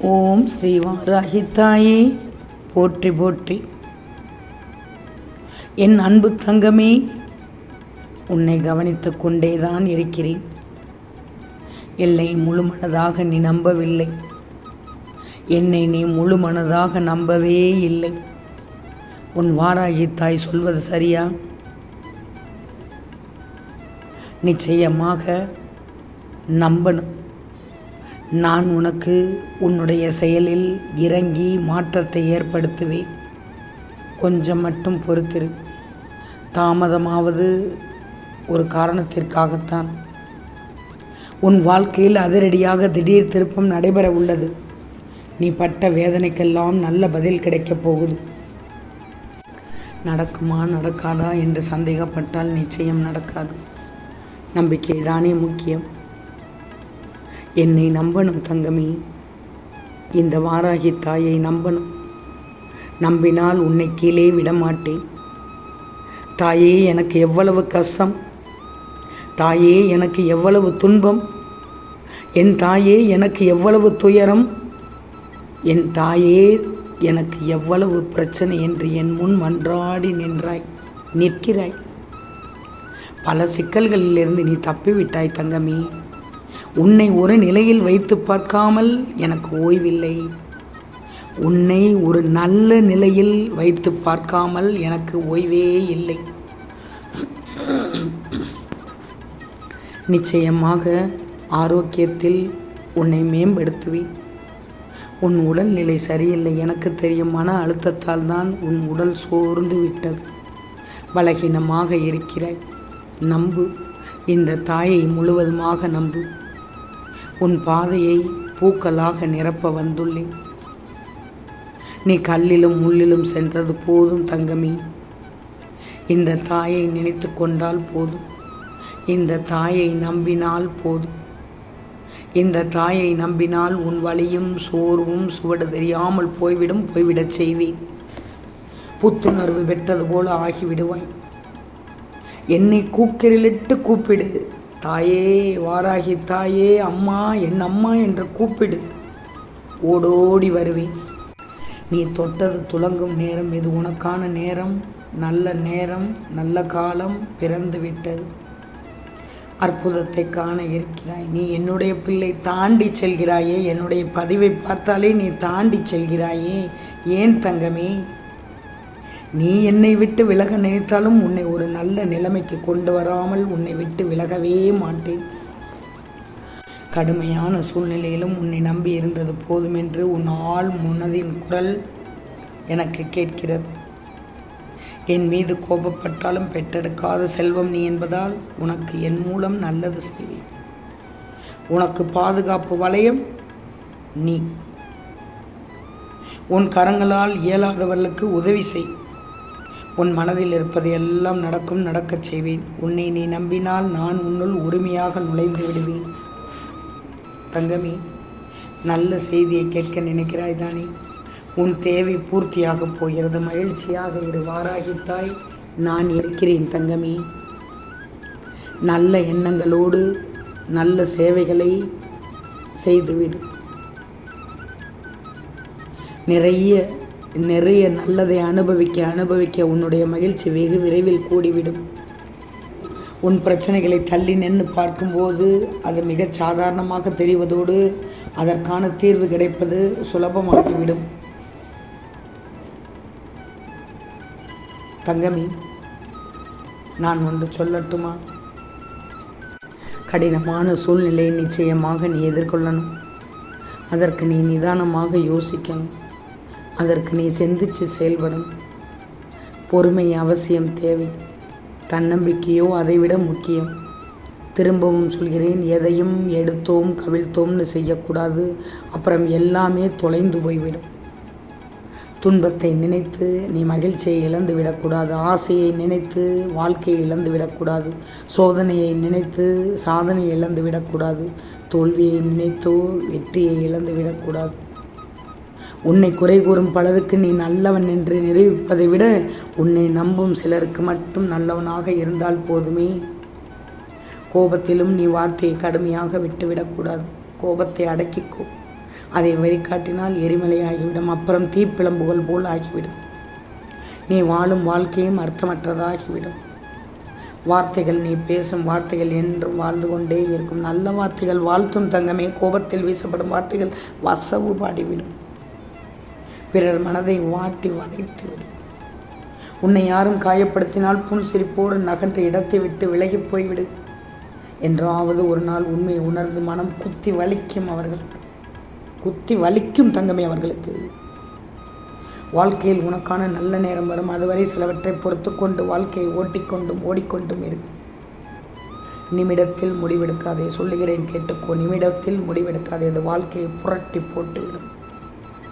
ஓம் ஸ்ரீ வாராகித்தாயே. போற்றி போற்றி. என் அன்பு தங்கமே உன்னை கவனித்து கொண்டேதான் இருக்கிறேன். எல்லை முழுமனதாக நீ நம்பவில்லை. என்னை நீ முழுமனதாக நம்பவே இல்லை. உன் வாராகி தாய் சொல்வது சரியா? நிச்சயமாக நம்பணும். நான் உனக்கு உன்னுடைய செயலில் இறங்கி மாற்றத்தை ஏற்படுத்துவேன். கொஞ்சம் மட்டும் பொறுத்திரு. தாமதமாவது ஒரு காரணத்திற்காகத்தான். உன் வாழ்க்கையில் அதிரடியாக திடீர் திருப்பம் நடைபெற உள்ளது. நீ பட்ட வேதனைக்கெல்லாம் நல்ல பதில் கிடைக்கப் போகுது. நடக்குமா நடக்காதா என்று சந்தேகப்பட்டால் நிச்சயம் நடக்காது. நம்பிக்கை தானே முக்கியம். என்னை நம்பணும் தங்கமி. இந்த வாராகி தாயை நம்பணும். நம்பினால் உன்னை கீழே விடமாட்டேன். தாயே எனக்கு எவ்வளவு கஷ்டம்? தாயே எனக்கு எவ்வளவு துன்பம்? என் தாயே எனக்கு எவ்வளவு துயரம்? என் தாயே எனக்கு எவ்வளவு பிரச்சனை என்று என் முன் மன்றாடி நின்றாய் நிற்கிறாய். பல சிக்கல்களிலிருந்து நீ தப்பிவிட்டாய் தங்கமி. உன்னை ஒரு நிலையில் வைத்து பார்க்காமல் எனக்கு ஓய்வில்லை. உன்னை ஒரு நல்ல நிலையில் வைத்து பார்க்காமல் எனக்கு ஓய்வே இல்லை. நிச்சயமாக ஆரோக்கியத்தில் உன்னை மேம்படுத்துவேன். உன் உடல்நிலை சரியில்லை எனக்கு தெரியும். மன அழுத்தத்தால் தான் உன் உடல் சோர்ந்து விட்டது. பலகீனமாக இருக்கிறாய். நம்பு. இந்த தாயை முழுவதுமாக நம்பு. உன் பாதையை பூக்களாக நிரப்ப வந்துள்ளேன் நீ கல்லிலும் முள்ளிலும் சென்றது போதும் தங்கமி. இந்த தாயை நினைத்து கொண்டால் போதும். இந்த தாயை நம்பினால் போதும். இந்த தாயை நம்பினால் உன் வழியும் சோர்வும் சுவடு தெரியாமல் போய்விடும் போய்விடச் செய்வேன். புத்துணர்வு பெற்றது போல ஆகிவிடுவாய். என்னை கூக்கிரலிட்டு கூப்பிடு. தாயே வாராகி தாயே அம்மா என் அம்மா என்று கூப்பிடு. ஓடோடி வருவேன். நீ தொட்டது துலங்கும் நேரம் இது உனக்கான நேரம். நல்ல நேரம் நல்ல காலம் பிறந்து விட்டது. அற்புதத்தை காண இருக்கிறாய். நீ என்னுடைய பிள்ளை தாண்டி செல்கிறாயே. என்னுடைய பதிவை பார்த்தாலே நீ தாண்டி செல்கிறாயே. ஏன் தங்கமே? நீ என்னை விட்டு விலக நினைத்தாலும் உன்னை ஒரு நல்ல நிலைமைக்கு கொண்டு வராமல் உன்னை விட்டு விலகவே மாட்டேன். கடுமையான சூழ்நிலையிலும் உன்னை நம்பி இருந்தது போதுமென்று உன் ஆள் முன்னதின் குரல் எனக்கு கேட்கிறது. என் மீது கோபப்பட்டாலும் பெற்றெடுக்காத செல்வம் நீ என்பதால் உனக்கு என் மூலம் நல்லது செய்வேன். உனக்கு பாதுகாப்பு வளையம் நீ. உன் கரங்களால் இயலாதவர்களுக்கு உதவி செய். உன் மனதில் இருப்பது எல்லாம் நடக்கும் நடக்கச் செய்வேன். உன்னை நீ நம்பினால் நான் உன்னுள் உரிமையாக நுழைந்து விடுவேன். தங்கமி நல்ல செய்தியை கேட்க நினைக்கிறாய் தானே? உன் தேவை பூர்த்தியாக போகிறது. மகிழ்ச்சியாக இரு. வாராகித்தாய். நான் இருக்கிறேன் தங்கமி. நல்ல எண்ணங்களோடு நல்ல சேவைகளை செய்துவிடு. நிறைய நிறைய நல்லதை அனுபவிக்க அனுபவிக்க உன்னுடைய மகிழ்ச்சி வெகு விரைவில் கூடிவிடும். உன் பிரச்சனைகளை தள்ளி நின்று பார்க்கும்போது அது மிகச் சாதாரணமாக தெரிவதோடு அதற்கான தீர்வு கிடைப்பது சுலபமாகிவிடும். தங்கமி நான் ஒன்று சொல்லட்டுமா? கடினமான சூழ்நிலையை நிச்சயமாக நீ எதிர்கொள்ளணும். அதற்கு நீ நிதானமாக யோசிக்கணும். அதற்கு நீ சிந்திச்சு செயல்படணும் பொறுமை அவசியம் தேவை. தன்னம்பிக்கையோ அதைவிட முக்கியம். திரும்பவும் சொல்கிறேன் எதையும் எடுத்தோம் கவிழ்த்தோம்னு செய்யக்கூடாது. அப்புறம் எல்லாமே தொலைந்து போய்விடும். துன்பத்தை நினைத்து நீ மகிழ்ச்சியை இழந்து விடக்கூடாது. ஆசையை நினைத்து வாழ்க்கையை இழந்து விடக்கூடாது. சோதனையை நினைத்து சாதனையை இழந்து விடக்கூடாது. தோல்வியை நினைத்தோ வெற்றியை இழந்து விடக்கூடாது. உன்னை குறை கூறும் பலருக்கு நீ நல்லவன் என்று நிரூபிப்பதை விட உன்னை நம்பும் சிலருக்கு மட்டும் நல்லவனாக இருந்தால் போதுமே. கோபத்திலும் நீ வார்த்தையை கடுமையாக விட்டுவிடக்கூடாது கோபத்தை அடக்கிக்கோ. அதை வழிகாட்டினால் எரிமலையாகிவிடும் அப்புறம் தீப்பிழம்புகள் போல் ஆகிவிடும். நீ வாழும் வாழ்க்கையும் அர்த்தமற்றதாகிவிடும். வார்த்தைகள் நீ பேசும் வார்த்தைகள் என்றும் வாழ்ந்து கொண்டே இருக்கும். நல்ல வார்த்தைகள் வாழ்த்தும் தங்கமே. கோபத்தில் வீசப்படும் வார்த்தைகள் வசவு பாடிவிடும். பிறர் மனதை வாட்டி வதைத்துவிடும் உன்னை யாரும் காயப்படுத்தினால் புன்சிரிப்போடு நகன்ற இடத்தை விட்டு விலகி போய்விடு. என்றாவது ஒரு நாள் உண்மையை உணர்ந்து மனம் குத்தி வலிக்கும் அவர்களுக்கு. குத்தி வலிக்கும் தங்கமே அவர்களுக்கு. வாழ்க்கையில் உனக்கான நல்ல நேரம் வரும். அதுவரை சிலவற்றை பொறுத்து கொண்டு வாழ்க்கையை ஓட்டிக்கொண்டும் ஓடிக்கொண்டும் இரு. நிமிடத்தில் முடிவெடுக்காதே. சொல்லுகிறேன் கேட்டுக்கோ. நிமிடத்தில் முடிவெடுக்காதே. அது வாழ்க்கையை புரட்டி போட்டுவிடும்.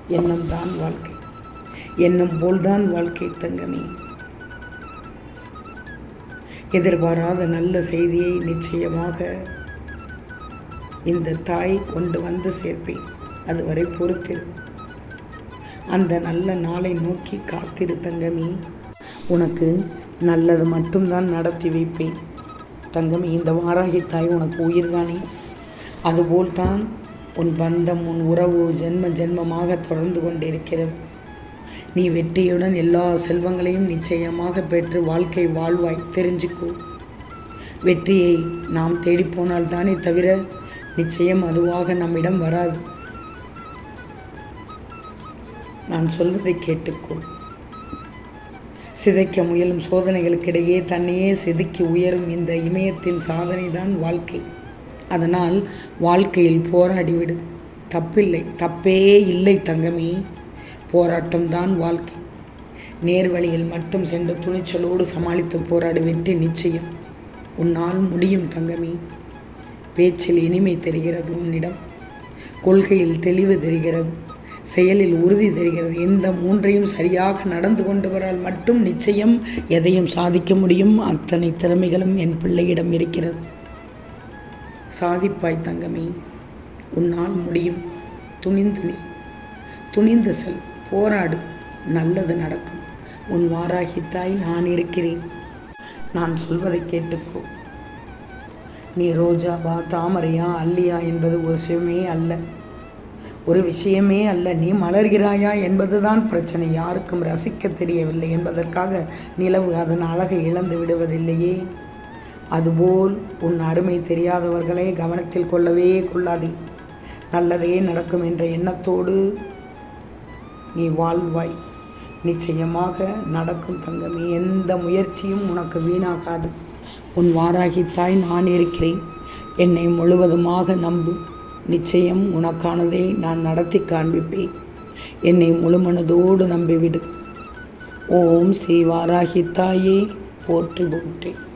எண்ணம் தான் வாழ்க்கை. எண்ணம் போல்தான் வாழ்க்கை தங்கமே. எதிர்பாராத நல்ல செய்தியை நிச்சயமாக இந்த தாய் கொண்டு வந்து சேர்ப்பேன். அதுவரை பொறுத்திரு அந்த நல்ல நாளை நோக்கி காத்திரு தங்கமே. உனக்கு நல்லது மட்டும்தான் நடத்தி வைப்பேன். தங்கமி இந்த வாராகி தாய் உனக்கு உயிர்தானே. அதுபோல்தான் உன் பந்தம் உன் உறவு ஜென்ம ஜென்மமாக தொடர்ந்து கொண்டிருக்கிறது. நீ வெற்றியுடன் எல்லா செல்வங்களையும் நிச்சயமாக பெற்று வாழ்க்கை வாழ்வாய் தெரிஞ்சுக்கோ. வெற்றியை நாம் தேடிப்போனால் தானே தவிர நிச்சயம் அதுவாக நம்மிடம் வராது. நான் சொல்வதை கேட்டுக்கோ. சிதைக்க முயலும் சோதனைகளுக்கிடையே தன்னையே செதுக்கி உயரும் இந்த இமயத்தின் சாதனை தான் வாழ்க்கை. அதனால் வாழ்க்கையில் போராடிவிடு தப்பில்லை. தப்பே இல்லை தங்கமே. போராட்டம்தான் வாழ்க்கை. நேர்வழியில் மட்டும் சென்று துணிச்சலோடு சமாளித்து போராடு வெற்றி நிச்சயம். உன்னால் முடியும் தங்கமே. பேச்சில் இனிமை தெரிகிறது உன்னிடம். கொள்கையில் தெளிவு தெரிகிறது. செயலில் உறுதி தெரிகிறது. இந்த மூன்றையும் சரியாக நடந்து கொண்டு வரால் மட்டும் நிச்சயம். எதையும் சாதிக்க முடியும். அத்தனை திறமைகளும் என் பிள்ளையிடம் இருக்கிறது. சாதிப்பாய் தங்கமே உன்னால் முடியும். துணிந்து நீ. துணிந்து செல். போராடு. நல்லது நடக்கும். உன் வாராகி தாய் நான் இருக்கிறேன். நான் சொல்வதை கேட்டுக்கோ. நீ ரோஜாவா தாமரையா அல்லியா என்பது ஒரு விஷயமே அல்ல. ஒரு விஷயமே அல்ல. நீ மலர்கிறாயா என்பதுதான் பிரச்சனை. யாருக்கும் ரசிக்க தெரியவில்லை என்பதற்காக நிலவு அதன் அழகை இழந்து விடுவதில்லையே. அதுபோல் உன் அருமை தெரியாதவர்களை கவனத்தில் கொள்ளவே கொள்ளாதே. நல்லதே நடக்கும் என்ற எண்ணத்தோடு நீ வாழ்வாய். நிச்சயமாக நடக்கும் தங்கமே எந்த முயற்சியும் உனக்கு வீணாகாது. உன் வாராகி தாய் நான் இருக்கிறேன். என்னை முழுவதுமாக நம்பு. நிச்சயம் உனக்கானதை நான் நடத்தி காண்பிப்பேன். என்னை முழுமனதோடு நம்பிவிடு. ஓம் ஸ்ரீ வாராகி தாயே போற்றி. போற்றேன்